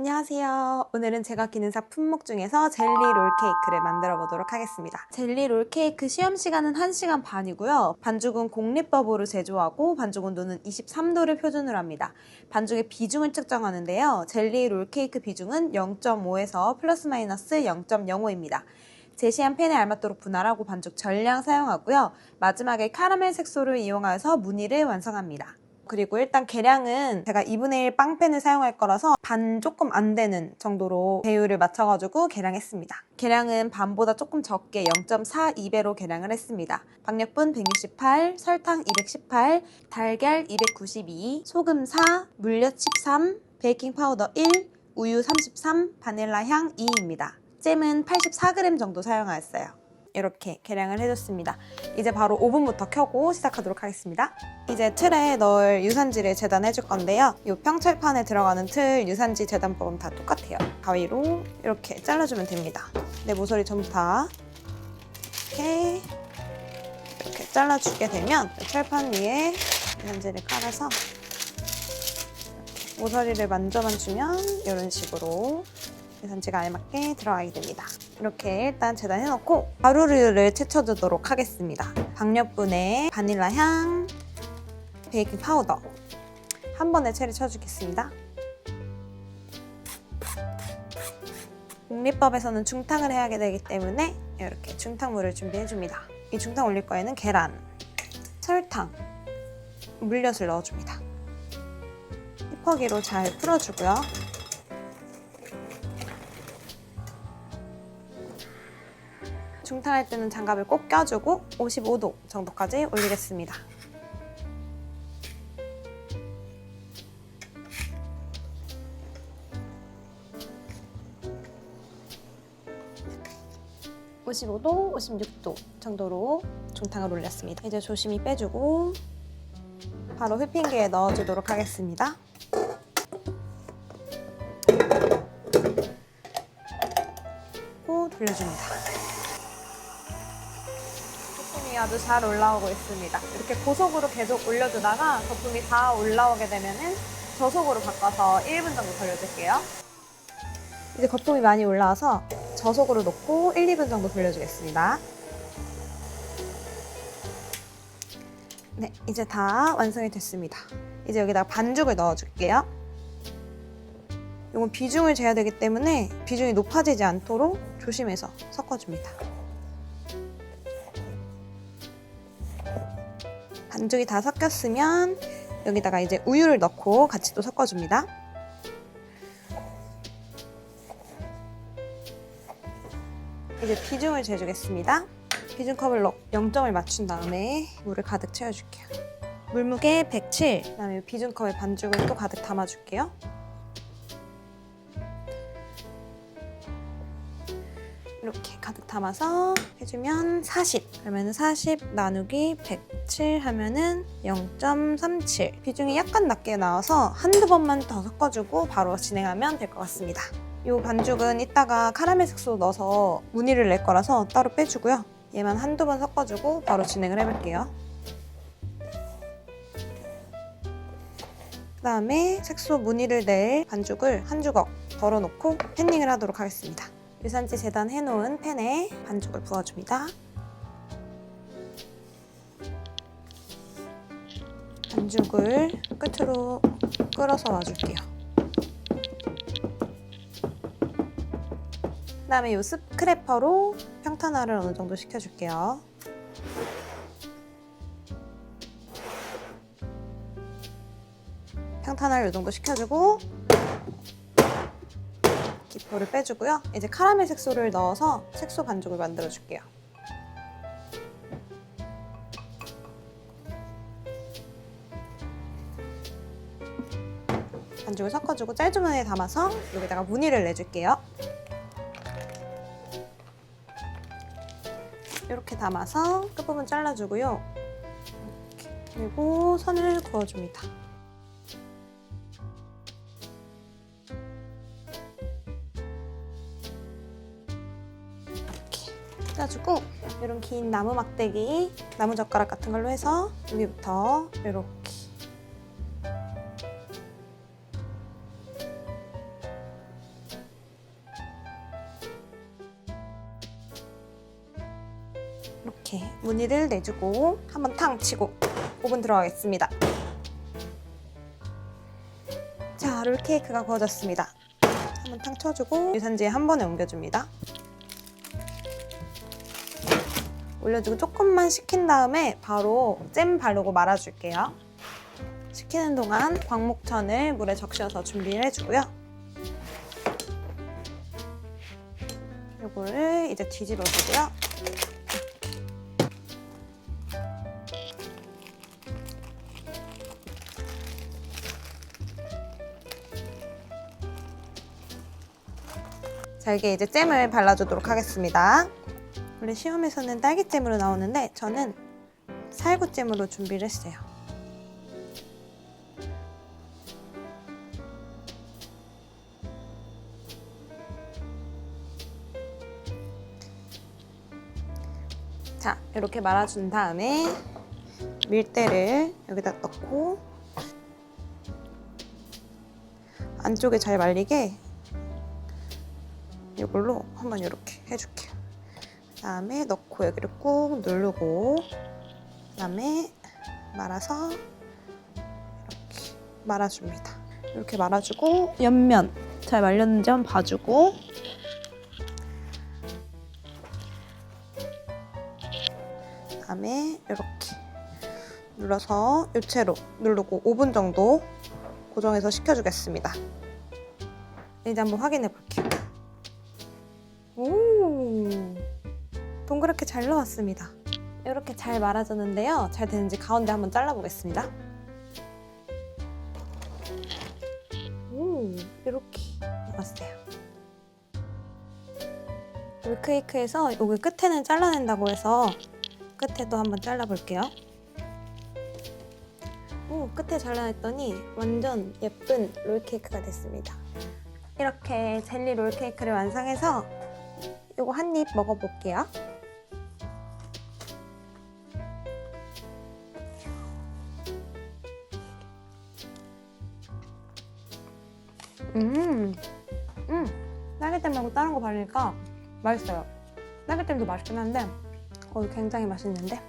안녕하세요. 오늘은 제가 기능사 품목 중에서 젤리 롤 케이크를 만들어 보도록 하겠습니다. 젤리 롤 케이크 시험 시간은 1시간 반이고요. 반죽은 공리법으로 제조하고 반죽 온도는 23도를 표준으로 합니다. 반죽의 비중을 측정하는데요. 젤리 롤 케이크 비중은 0.5에서 플러스 마이너스 0.05입니다. 제시한 팬에 알맞도록 분할하고 반죽 전량 사용하고요. 마지막에 카라멜 색소를 이용하여서 무늬를 완성합니다. 그리고 일단 계량은 제가 2분의 1 빵팬을 사용할 거라서 반 조금 안 되는 정도로 배율을 맞춰가지고 계량했습니다. 계량은 반보다 조금 적게 0.42배로 계량을 했습니다. 박력분 168, 설탕 218, 달걀 292, 소금 4, 물엿 13, 베이킹 파우더 1, 우유 33, 바닐라 향 2입니다. 잼은 84g 정도 사용하였어요. 이렇게 계량을 해줬습니다. 이제 바로 오븐부터 켜고 시작하도록 하겠습니다. 이제 틀에 넣을 유산지를 재단해 줄 건데요. 이 평철판에 들어가는 틀 유산지 재단법은 다 똑같아요. 가위로 이렇게 잘라주면 됩니다. 내 모서리 전부 다 이렇게 이렇게 잘라주게 되면 철판 위에 유산지를 깔아서 모서리를 만져만 주면 이런 식으로 유산지가 알맞게 들어가게 됩니다. 이렇게 일단 재단해놓고 가루를 채쳐주도록 하겠습니다. 박력분에 바닐라 향, 베이킹 파우더 한 번에 채를 쳐주겠습니다. 공리법에서는 중탕을 해야 되기 때문에 이렇게 중탕물을 준비해줍니다. 이 중탕 올릴 거에는 계란, 설탕, 물엿을 넣어줍니다. 힙퍼기로 잘 풀어주고요. 중탕할 때는 장갑을 꼭 껴주고 55도 정도까지 올리겠습니다. (55도) (56도) 정도로 중탕을 올렸습니다. 이제 조심히 빼주고 바로 휘핑기에 넣어주도록 하겠습니다. 고 돌려줍니다 아주 잘 올라오고 있습니다. 이렇게 고속으로 계속 올려주다가 거품이 다 올라오게 되면은 저속으로 바꿔서 1분 정도 돌려줄게요. 이제 거품이 많이 올라와서 저속으로 놓고 1, 2분 정도 돌려주겠습니다. 네, 이제 다 완성이 됐습니다. 이제 여기다가 반죽을 넣어줄게요. 이건 비중을 재야 되기 때문에 비중이 높아지지 않도록 조심해서 섞어줍니다. 반죽이 다 섞였으면 여기다가 이제 우유를 넣고 같이 또 섞어줍니다. 이제 비중을 재주겠습니다. 비중컵을 넣 0점을 맞춘 다음에 물을 가득 채워줄게요. 물무게 107, 그다음에 비중컵에 반죽을 또 가득 담아줄게요. 이렇게 담아서 해주면 40 그러면 40 나누기 107 하면은 0.37 비중이 약간 낮게 나와서 한두 번만 더 섞어주고 바로 진행하면 될 것 같습니다. 이 반죽은 이따가 카라멜 색소 넣어서 무늬를 낼 거라서 따로 빼주고요. 얘만 한두 번 섞어주고 바로 진행을 해볼게요. 그 다음에 색소 무늬를 낼 반죽을 한 주걱 덜어놓고 팬닝을 하도록 하겠습니다 유산지 재단해 놓은 팬에 반죽을 부어줍니다. 반죽을 끝으로 끌어서 놔줄게요. 그 다음에 이 스크래퍼로 평탄화를 어느 정도 시켜줄게요. 평탄화를 이 정도 시켜주고 기포를 빼주고요. 이제 카라멜 색소를 넣어서 색소 반죽을 만들어 줄게요. 반죽을 섞어주고 짤주머니에 담아서 여기다가 무늬를 내줄게요. 이렇게 담아서 끝부분 잘라주고요. 그리고 선을 그어줍니다. 잘라주고 이런 긴 나무 막대기, 나무 젓가락 같은 걸로 해서 여기부터 이렇게 이렇게 무늬를 내주고 한번 탕 치고 오븐 들어가겠습니다. 자, 롤케이크가 구워졌습니다. 한번 탕 쳐주고 유산지에 한 번에 옮겨줍니다. 올려주고 조금만 식힌 다음에 바로 잼 바르고 말아줄게요. 식히는 동안 광목천을 물에 적셔서 준비를 해주고요. 요거를 이제 뒤집어주고요. 자, 이게 이제 잼을 발라주도록 하겠습니다. 원래 시험에서는 딸기잼으로 나오는데 저는 살구잼으로 준비를 했어요. 자, 이렇게 말아준 다음에 밀대를 여기다 넣고 안쪽에 잘 말리게 이걸로 한번 이렇게 해줄게요. 그다음에 넣고 여기를 꾹 누르고 그 다음에 말아서 이렇게 말아줍니다. 이렇게 말아주고 옆면 잘 말렸는지 한번 봐주고 그 다음에 이렇게 눌러서 요체로 누르고 5분 정도 고정해서 식혀주겠습니다. 이제 한번 확인해 볼게요. 동그랗게 잘 나왔습니다. 이렇게 잘 말아졌는데요. 잘 되는지 가운데 한번 잘라보겠습니다. 오, 이렇게 나왔어요. 롤케이크에서 여기 끝에는 잘라낸다고 해서 끝에도 한번 잘라볼게요. 오, 끝에 잘라냈더니 완전 예쁜 롤케이크가 됐습니다. 이렇게 젤리 롤케이크를 완성해서 요거 한 입 먹어볼게요. 음, 음, 딸기잼 말고 다른 거 바르니까 맛있어요. 딸기잼도 맛있긴 한데, 어, 굉장히 맛있는데?